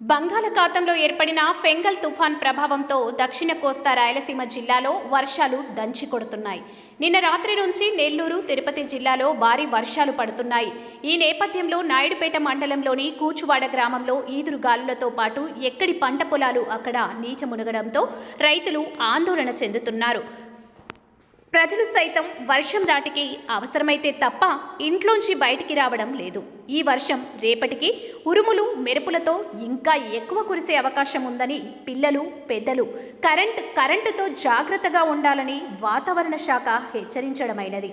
బంగాళాఖాతంలో ఏర్పడిన ఫెంగల్ తుఫాన్ ప్రభావంతో దక్షిణ కోస్తా రాయలసీమ జిల్లాలో వర్షాలు దంచి కొడుతున్నాయి. నిన్న రాత్రి నుంచి నెల్లూరు తిరుపతి జిల్లాలో భారీ వర్షాలు పడుతున్నాయి. ఈ నేపథ్యంలో నాయుడుపేట మండలంలోని కూచువాడ గ్రామంలో ఈదురు గాలులతో పాటు ఎక్కడి పంట పొలాలు అక్కడ నీచ మునగడంతో రైతులు ఆందోళన చెందుతున్నారు. ప్రజలు సైతం వర్షం దాటికి అవసరమైతే తప్ప ఇంట్లోంచి బయటికి రావడం లేదు. ఈ వర్షం రేపటికి ఉరుములు మెరుపులతో ఇంకా ఎక్కువ కురిసే అవకాశం ఉందని పిల్లలు పెద్దలు కరెంట్ కరెంటుతో జాగ్రత్తగా ఉండాలని వాతావరణ శాఖ హెచ్చరించడమైనది.